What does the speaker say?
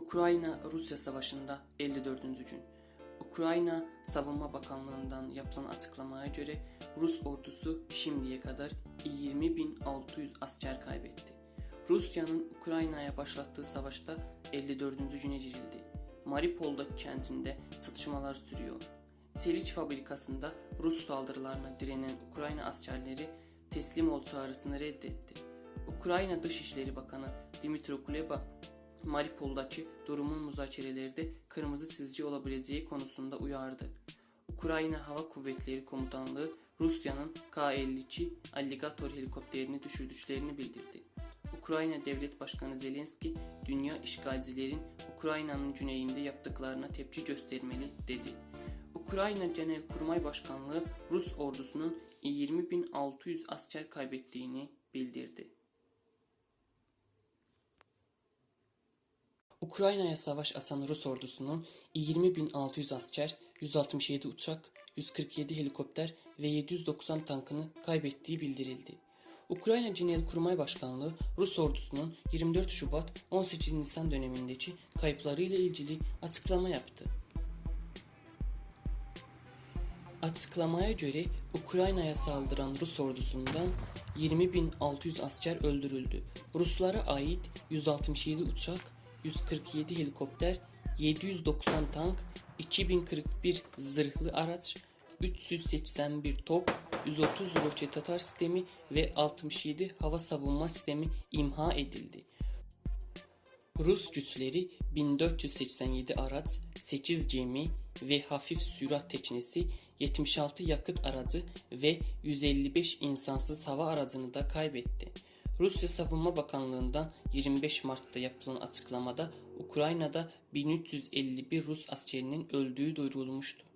Ukrayna-Rusya Savaşı'nda 54. gün. Ukrayna Savunma Bakanlığı'ndan yapılan açıklamaya göre Rus ordusu şimdiye kadar 20.600 asker kaybetti. Rusya'nın Ukrayna'ya başlattığı savaşta 54. güne girildi. Mariupol'da kentinde çatışmalar sürüyor. Çelik fabrikasında Rus saldırılarına direnen Ukrayna askerleri teslim ol çağrısını reddetti. Ukrayna Dışişleri Bakanı Dimitro Kuleba, Mariupol'daki durumun müzakerelerde kırmızı çizgi olabileceği konusunda uyardı. Ukrayna Hava Kuvvetleri Komutanlığı Rusya'nın K-52 Alligator helikopterini düşürdüklerini bildirdi. Ukrayna Devlet Başkanı Zelenski, dünya işgalcilerin Ukrayna'nın güneyinde yaptıklarına tepki göstermeli dedi. Ukrayna Genelkurmay Başkanlığı Rus ordusunun 20.600 asker kaybettiğini bildirdi. Ukrayna'ya savaş açan Rus ordusunun 20.600 asker, 167 uçak, 147 helikopter ve 790 tankını kaybettiği bildirildi. Ukrayna Genelkurmay Başkanlığı Rus ordusunun 24 Şubat 18 Nisan dönemindeki kayıplarıyla ilgili açıklama yaptı. Açıklamaya göre Ukrayna'ya saldıran Rus ordusundan 20.600 asker öldürüldü. Ruslara ait 167 uçak, 147 helikopter, 790 tank, 2041 zırhlı araç, 381 top, 130 roket atar sistemi ve 67 hava savunma sistemi imha edildi. Rus güçleri 1487 araç, 8 gemi ve hafif sürat teknesi, 76 yakıt aracı ve 155 insansız hava aracını da kaybetti. Rusya Savunma Bakanlığı'ndan 25 Mart'ta yapılan açıklamada Ukrayna'da 1351 Rus askerinin öldüğü duyurulmuştu.